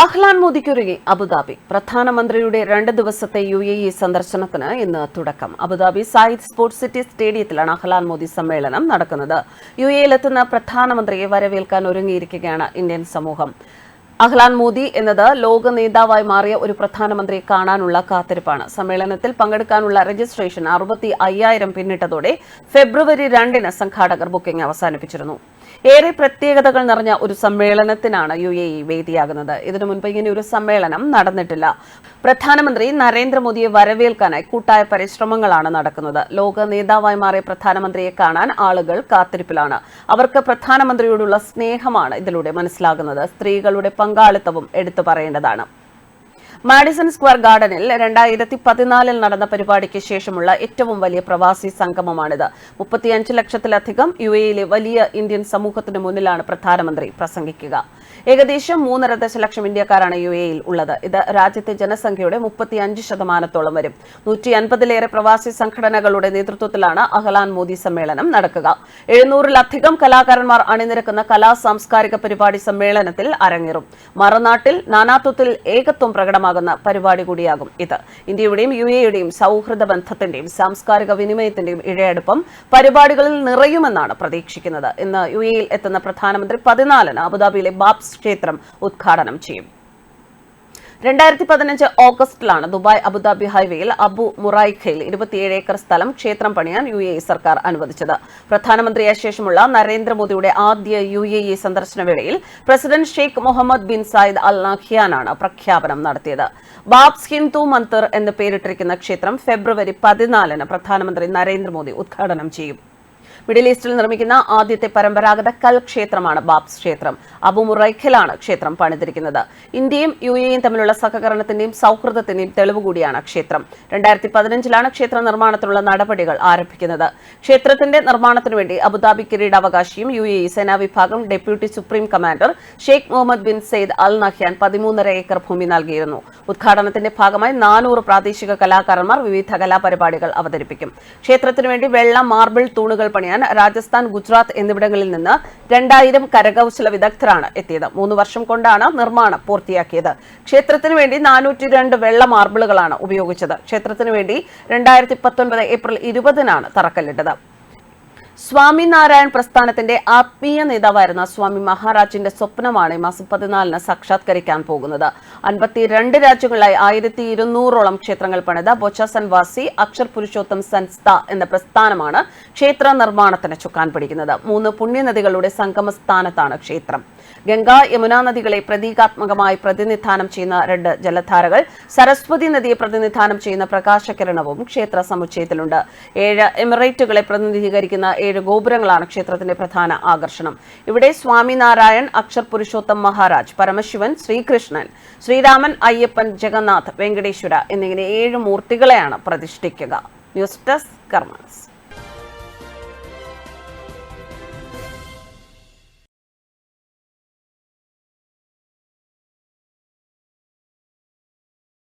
അഹ്ലാൻ മോദിക്കൊരുങ്ങി Abu Dhabi. പ്രധാനമന്ത്രിയുടെ രണ്ട് ദിവസത്തെ യു എ ഇ സന്ദർശനത്തിന് ഇന്ന് തുടക്കം. അബുദാബി സായിദ് സ്പോർട്സ് സിറ്റി സ്റ്റേഡിയത്തിലാണ് അഹ്ലാൻ മോദി സമ്മേളനം നടക്കുന്നത്. യു എയിലെത്തുന്ന പ്രധാനമന്ത്രിയെ വരവേൽക്കാൻ ഒരുങ്ങിയിരിക്കുകയാണ് ഇന്ത്യൻ സമൂഹം. അഹ്ലാൻ മോദി എന്നത് ലോക നേതാവായി മാറിയ ഒരു പ്രധാനമന്ത്രിയെ കാണാനുള്ള കാത്തിരിപ്പാണ്. സമ്മേളനത്തിൽ പങ്കെടുക്കാനുള്ള രജിസ്ട്രേഷൻ അറുപത്തി അയ്യായിരം പിന്നിട്ടതോടെ ഫെബ്രുവരി രണ്ടിന് സംഘാടകർ ബുക്കിംഗ് അവസാനിപ്പിച്ചിരുന്നു. ഏറെ പ്രത്യേകതകൾ നിറഞ്ഞ ഒരു സമ്മേളനത്തിനാണ് യു എ ഇ വേദിയാകുന്നത്. ഇതിനു മുൻപ് ഇങ്ങനെ ഒരു സമ്മേളനം നടന്നിട്ടില്ല. പ്രധാനമന്ത്രി നരേന്ദ്രമോദിയെ വരവേൽക്കാനായി കൂട്ടായ പരിശ്രമങ്ങളാണ് നടക്കുന്നത്. ലോക നേതാവായി മാറിയ പ്രധാനമന്ത്രിയെ കാണാൻ ആളുകൾ കാത്തിരിപ്പിലാണ്. അവർക്ക് പ്രധാനമന്ത്രിയോടുള്ള സ്നേഹമാണ് ഇതിലൂടെ മനസ്സിലാകുന്നത്. സ്ത്രീകളുടെ പങ്കാളിത്തവും എടുത്തു പറയേണ്ടതാണ്. മാഡിസൺ സ്ക്വയർ ഗാർഡനിൽ രണ്ടായിരത്തി പതിനാലിൽ നടന്ന പരിപാടിക്ക് ശേഷമുള്ള ഏറ്റവും വലിയ പ്രവാസി സംഗമമാണിത്. മുപ്പത്തിയഞ്ച് ലക്ഷത്തിലധികം യു എയിലെ വലിയ ഇന്ത്യൻ സമൂഹത്തിന് മുന്നിലാണ് പ്രധാനമന്ത്രി പ്രസംഗിക്കുക. ഏകദേശം മൂന്നര ദശലക്ഷം ഇന്ത്യക്കാരാണ് യു എയിൽ ഉള്ളത്. ഇത് രാജ്യത്തെ ജനസംഖ്യയുടെ മുപ്പത്തി അഞ്ച് ശതമാനത്തോളം വരും. നൂറ്റി അൻപതിലേറെ പ്രവാസി സംഘടനകളുടെ നേതൃത്വത്തിലാണ് അഹ്ലാൻ മോദി സമ്മേളനം നടക്കുക. എഴുന്നൂറിലധികം കലാകാരന്മാർ അണിനിരക്കുന്ന കലാ സാംസ്കാരിക പരിപാടി സമ്മേളനത്തിൽ അരങ്ങേറും. മറുനാട്ടിൽ നാനാത്വത്തിൽ ഏകത്വം പ്രകടമാകുന്ന പരിപാടി കൂടിയാകും ഇത്. ഇന്ത്യയുടെയും യു എയുടെയും സൗഹൃദ ബന്ധത്തിന്റെയും സാംസ്കാരിക വിനിമയത്തിന്റെയും ഇഴയടുപ്പം പരിപാടികളിൽ നിറയുമെന്നാണ് പ്രതീക്ഷിക്കുന്നത്. ഇന്ന് യു എയിൽ എത്തുന്ന പ്രധാനമന്ത്രി പതിനാലിന് അബുദാബിയിലെ ബാബ്സ് ക്ഷേത്രം ഉദ്ഘാടനം ചെയ്യും. രണ്ടായിരത്തി പതിനഞ്ച് ഓഗസ്റ്റിലാണ് ദുബായ് അബുദാബി ഹൈവേയിൽ അബു മുറായിഖയിൽ ഇരുപത്തിയേഴ് ഏക്കർ സ്ഥലം ക്ഷേത്രം പണിയാൻ യു എ ഇ സർക്കാർ അനുവദിച്ചത്. പ്രധാനമന്ത്രിയായ ശേഷമുള്ള നരേന്ദ്രമോദിയുടെ ആദ്യ യു എ ഇ സന്ദർശന വേളയിൽ president Sheikh Mohammed bin Zayed Al നഖിയാനാണ് പ്രഖ്യാപനം നടത്തിയത്. ബാബ്സ് ഹിന്ദു മന്ത്ർ എന്ന് പേരിട്ടിരിക്കുന്ന ക്ഷേത്രം ഫെബ്രുവരി പതിനാലിന് പ്രധാനമന്ത്രി നരേന്ദ്രമോദി ഉദ്ഘാടനം ചെയ്യും. മിഡിൽ ഈസ്റ്റിൽ നിർമ്മിക്കുന്ന ആദ്യത്തെ പരമ്പരാഗത കൽ ക്ഷേത്രമാണ് ബാബ്സ് ക്ഷേത്രം. അബുമുറൈഖിലാണ് ക്ഷേത്രം പണിതിരിക്കുന്നത്. ഇന്ത്യയും യു എയും തമ്മിലുള്ള സഹകരണത്തിന്റെയും സൗഹൃദത്തിന്റെയും തെളിവ് കൂടിയാണ് ക്ഷേത്രം. രണ്ടായിരത്തി പതിനഞ്ചിലാണ് ക്ഷേത്ര നിർമ്മാണത്തിനുള്ള നടപടികൾ ആരംഭിക്കുന്നത്. ക്ഷേത്രത്തിന്റെ നിർമ്മാണത്തിനു വേണ്ടി അബുദാബി കിരീടാവകാശിയും യു എ സേനാ വിഭാഗം deputy supreme commander Sheikh Mohammed bin Zayed Al Nahyan പതിമൂന്നര acre ഭൂമി നൽകിയിരുന്നു. ഉദ്ഘാടനത്തിന്റെ ഭാഗമായി നാനൂറ് പ്രാദേശിക കലാകാരന്മാർ വിവിധ കലാപരിപാടികൾ അവതരിപ്പിക്കും. ക്ഷേത്രത്തിനുവേണ്ടി വെള്ള മാർബിൾ തൂണുകൾ പണിയാൻ രാജസ്ഥാൻ ഗുജറാത്ത് എന്നിവിടങ്ങളിൽ നിന്ന് രണ്ടായിരം കരകൗശല വിദഗ്ധരാണ് എത്തിയത്. മൂന്ന് വർഷം കൊണ്ടാണ് നിർമ്മാണം പൂർത്തിയാക്കിയത്. ക്ഷേത്രത്തിനു വേണ്ടി നാനൂറ്റി രണ്ട് വെള്ള മാർബിളുകളാണ് ഉപയോഗിച്ചത്. ക്ഷേത്രത്തിനു വേണ്ടി രണ്ടായിരത്തി പത്തൊൻപത് ഏപ്രിൽ ഇരുപതിനാണ് തറക്കല്ലിട്ടത്. സ്വാമിനാരായൺ പ്രസ്ഥാനത്തിന്റെ ആത്മീയ നേതാവായിരുന്ന സ്വാമി മഹാരാജിന്റെ സ്വപ്നമാണ് ഈ മാസം പതിനാലിന് സാക്ഷാത്കരിക്കാൻ പോകുന്നത്. അൻപത്തിരണ്ട് രാജ്യങ്ങളിലായി ആയിരത്തി ഇരുന്നൂറോളം ക്ഷേത്രങ്ങൾ പണിത ബൊച്ചാസൻ വാസി അക്ഷർ പുരുഷോത്തം സൻസ്ഥ എന്ന പ്രസ്ഥാനമാണ് ക്ഷേത്ര നിർമ്മാണത്തിന് ചുക്കാൻ പിടിക്കുന്നത്. മൂന്ന് പുണ്യനദികളുടെ സംഗമ സ്ഥാനത്താണ് ക്ഷേത്രം. ഗംഗ യമുന നദികളെ പ്രതീകാത്മകമായി പ്രതിനിധാനം ചെയ്യുന്ന രണ്ട് ജലധാരകൾ സരസ്വതി നദിയെ പ്രതിനിധാനം ചെയ്യുന്ന പ്രകാശകിരണവും ക്ഷേത്ര സമുച്ചയത്തിലുണ്ട്. ഏഴ് എമിറേറ്റുകളെ പ്രതിനിധീകരിക്കുന്ന ഏഴ് ഗോപുരങ്ങളാണ് ക്ഷേത്രത്തിന്റെ പ്രധാന ആകർഷണം. ഇവിടെ സ്വാമിനാരായൺ അക്ഷർ പുരുഷോത്തം മഹാരാജ് പരമശിവൻ ശ്രീകൃഷ്ണൻ ശ്രീരാമൻ അയ്യപ്പൻ ജഗന്നാഥ് വെങ്കടേശ്വര എന്നിങ്ങനെ ഏഴ് മൂർത്തികളെയാണ് പ്രതിഷ്ഠിക്കുക. News desk കർമാൻസ്